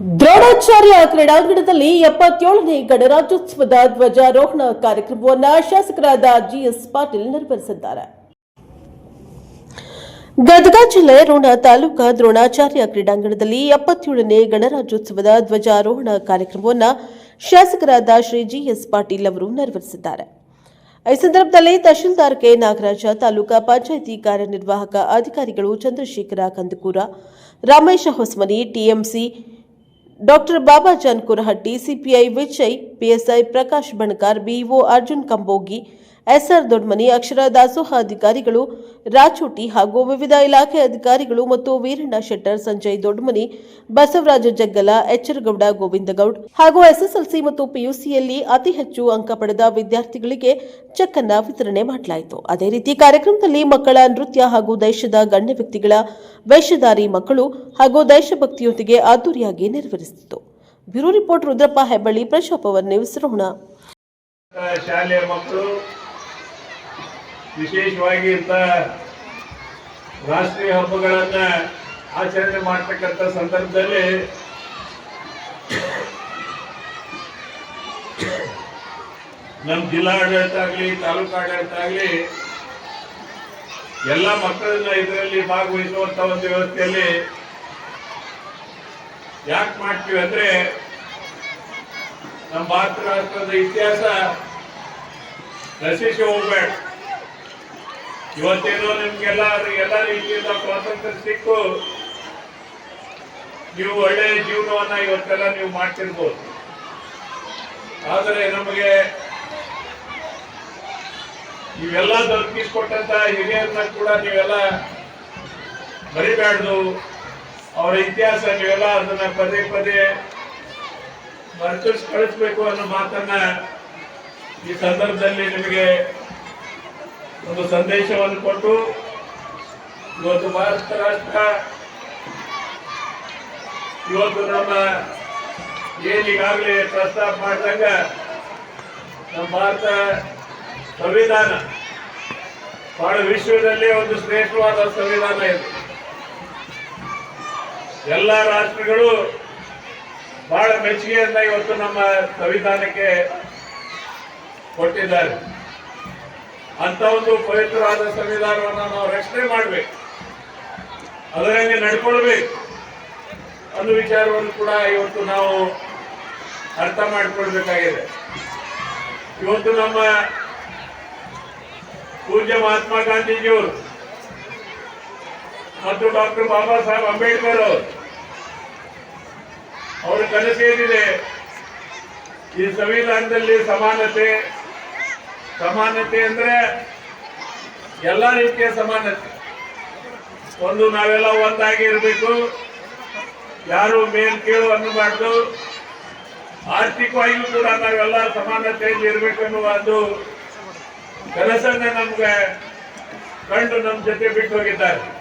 ದ್ರೋಣಾಚಾರ್ಯ ಕ್ರೀಡಾಂಗಣದಲ್ಲಿ ಎಪ್ಪತ್ತೇಳನೇ ಗಣರಾಜ್ಯೋತ್ಸವದ ಧ್ವಜಾರೋಹಣ ಕಾರ್ಯಕ್ರಮವನ್ನು ಶಾಸಕರಾದ ಜಿಎಸ್ ಪಾಟೀಲ್ ನೆರವೇರಿಸಿದ್ದಾರೆ ಗದಗ ಜಿಲ್ಲೆ ರೋಣ ತಾಲೂಕಾ ದ್ರೋಣಾಚಾರ್ಯ ಕ್ರೀಡಾಂಗಣದಲ್ಲಿ ಎಪ್ಪತ್ತೇಳನೇ ಗಣರಾಜ್ಯೋತ್ಸವದ ಧ್ವಜಾರೋಹಣ ಕಾರ್ಯಕ್ರಮವನ್ನು ಶಾಸಕರಾದ ಶ್ರೀ ಜಿಎಸ್ ಪಾಟೀಲ್ ಅವರು ನೆರವೇರಿಸಿದ್ದಾರೆ ಈ ಸಂದರ್ಭದಲ್ಲಿ ತಹಶೀಲ್ದಾರ್ ಕೆ ನಾಗರಾಜ, ತಾಲೂಕಾ ಪಂಚಾಯಿತಿ ಕಾರ್ಯನಿರ್ವಾಹಕ ಅಧಿಕಾರಿಗಳು Chandrashekhar Kandakur, Ramesh Hosamani, TMC doctor Babajan Kurahatti CPI Vijay PSI Prakash Banakar BEO Arjun Kambogi SR Dodmani, Akshara Dasoha ಅಧಿಕಾರಿಗಳು, ರಾಚೋಟಿ ಹಾಗೂ ವಿವಿಧ ಇಲಾಖೆ ಅಧಿಕಾರಿಗಳು ಮತ್ತು ವೀರಣ್ಣ ಶೆಟ್ಟರ್, ಸಂಜಯ್ ದೊಡ್ಮನಿ, ಬಸವರಾಜ ಜಗ್ಗಲ, ಎಚ್ಚರಗೌಡ ಗೋವಿಂದಗೌಡ್ ಹಾಗೂ ಎಸ್ಎಸ್ಎಲ್ಸಿ ಮತ್ತು ಪಿಯುಸಿಯಲ್ಲಿ ಅತಿ ಹೆಚ್ಚು ಅಂಕ ಪಡೆದ ವಿದ್ಯಾರ್ಥಿಗಳಿಗೆ ಚೆಕ್ ವಿತರಣೆ ಮಾಡಲಾಯಿತು. ಅದೇ ರೀತಿ ಕಾರ್ಯಕ್ರಮದಲ್ಲಿ ಮಕ್ಕಳ ನೃತ್ಯ ಹಾಗೂ ದೇಶದ ಗಣ್ಯ ವ್ಯಕ್ತಿಗಳ ವೇಷಧಾರಿ ಮಕ್ಕಳು ಹಾಗೂ ದೇಶಭಕ್ತಿಯೊಂದಿಗೆ ಅದ್ದೂರಿಯಾಗಿ ನೆರವೇರಿಸಿತು. ಬ್ಯೂರೋ ರಿಪೋರ್ಟ್ ರುದ್ರಪ್ಪ ಹೆಬ್ಬಳ್ಳಿ, ಪ್ರಶಾಪವರ್ ನ್ಯೂಸ್ ಶಾಲೆಯ ಮಕ್ಕಳು ವಿಶೇಷವಾಗಿ ಇಂಥ ರಾಷ್ಟ್ರೀಯ ಹಬ್ಬಗಳನ್ನು ಆಚರಣೆ ಮಾಡ್ತಕ್ಕಂಥ ಸಂದರ್ಭದಲ್ಲಿ ನಮ್ಮ ಜಿಲ್ಲಾಡಳಿತ ಆಗಲಿ ತಾಲೂಕು ಆಡಳಿತ ಆಗಲಿ, ಎಲ್ಲ ಮಕ್ಕಳನ್ನ ಇದರಲ್ಲಿ ಭಾಗವಹಿಸುವಂತ ಒಂದು ವ್ಯವಸ್ಥೆಯಲ್ಲಿ ಯಾಕೆ ಮಾಡ್ತೀವಿ ಅಂದ್ರೆ ನಮ್ಮ ಭಾರತ ರಾಷ್ಟ್ರದ ಇತಿಹಾಸ ನಶಿಸಿ ಹೋಗ್ಬೇಡ. ಇವತ್ತೇನೋ ನಿಮ್ಗೆಲ್ಲ ಎಲ್ಲ ರೀತಿಯಿಂದ ಸ್ವಾತಂತ್ರ್ಯ ಸಿಕ್ಕು. ನೀವು ಒಳ್ಳೆಯ ಜೀವನವನ್ನ ಇವತ್ತೆಲ್ಲ ನೀವು ಮಾಡ್ತಿರ್ಬೋದು. ಆದರೆ ನಮಗೆ ಇವೆಲ್ಲ ದೊರಕಿಸ್ಕೊಟ್ಟಂತ ಹಿರಿಯರನ್ನ ಕೂಡ ನೀವೆಲ್ಲ ಮರಿಬಾರ್ದು ಅವರ ಇತಿಹಾಸ ನೀವೆಲ್ಲ ಅದನ್ನ ಪದೇ ಪದೇ ಮರೆತು ಕಳಿಸ್ಬೇಕು ಅನ್ನೋ ಮಾತನ್ನ ಈ ಸಂದರ್ಭದಲ್ಲಿ ನಿಮಗೆ ಒಂದು ಸಂದೇಶವನ್ನು ಕೊಟ್ಟು ಇವತ್ತು ಭಾರತ ರಾಷ್ಟ್ರ ಇವತ್ತು ನಮ್ಮ ಏನು ಈಗಾಗಲೇ ಪ್ರಸ್ತಾಪ ಮಾಡಿದಾಗ ನಮ್ಮ ಭಾರತ ಸಂವಿಧಾನ. ಬಹಳ ವಿಶ್ವದಲ್ಲೇ ಒಂದು ಶ್ರೇಷ್ಠವಾದ ಸಂವಿಧಾನ ಇದೆ. ಎಲ್ಲ ರಾಷ್ಟ್ರಗಳು ಬಹಳ ಮೆಚ್ಚುಗೆಯನ್ನ ಇವತ್ತು ನಮ್ಮ ಸಂವಿಧಾನಕ್ಕೆ ಕೊಟ್ಟಿದ್ದಾರೆ. ಅಂತ ಒಂದು ಪವಿತ್ರವಾದ ಸಂವಿಧಾನವನ್ನು ನಾವು ರಕ್ಷಣೆ ಮಾಡಬೇಕು. ಅದರಂಗೆ ನಡ್ಕೊಳ್ಬೇಕು ಅನ್ನೋ ವಿಚಾರವನ್ನು ಕೂಡ ಇವತ್ತು ನಾವು ಅರ್ಥ ಮಾಡಿಕೊಳ್ಬೇಕಾಗಿದೆ. ಇವತ್ತು ನಮ್ಮ ಪೂಜ್ಯ ಮಹಾತ್ಮ ಗಾಂಧೀಜಿಯವರು ಮತ್ತು ಡಾಕ್ಟರ್ ಬಾಬಾ ಸಾಹೇಬ್ ಅಂಬೇಡ್ಕರ್ ಅವರು ಅವರ ಕನಸೇನಿದೆ ಈ ಸಂವಿಧಾನದಲ್ಲಿ ಸಮಾನತೆ ಸಮಾನತೆ ಅಂದ್ರೆ ಎಲ್ಲ ರೀತಿಯ ಸಮಾನತೆ. ಒಂದು ನಾವೆಲ್ಲ ಒಂದಾಗಿ ಇರಬೇಕು. ಯಾರು ಮೇಲ್ ಕೀಳು ಅನ್ನಬಾರ್ದು. ಆರ್ಥಿಕವಾಗಿಯೂ ಕೂಡ ನಾವೆಲ್ಲ ಸಮಾನತೆಯಲ್ಲಿ ಇರಬೇಕು ಅನ್ನುವ ಒಂದು ಕನಸನ್ನ ನಮ್ಗೆ ಕಂಡು ನಮ್ಮ ಜೊತೆ ಬಿಟ್ಟು ಹೋಗಿದ್ದಾರೆ.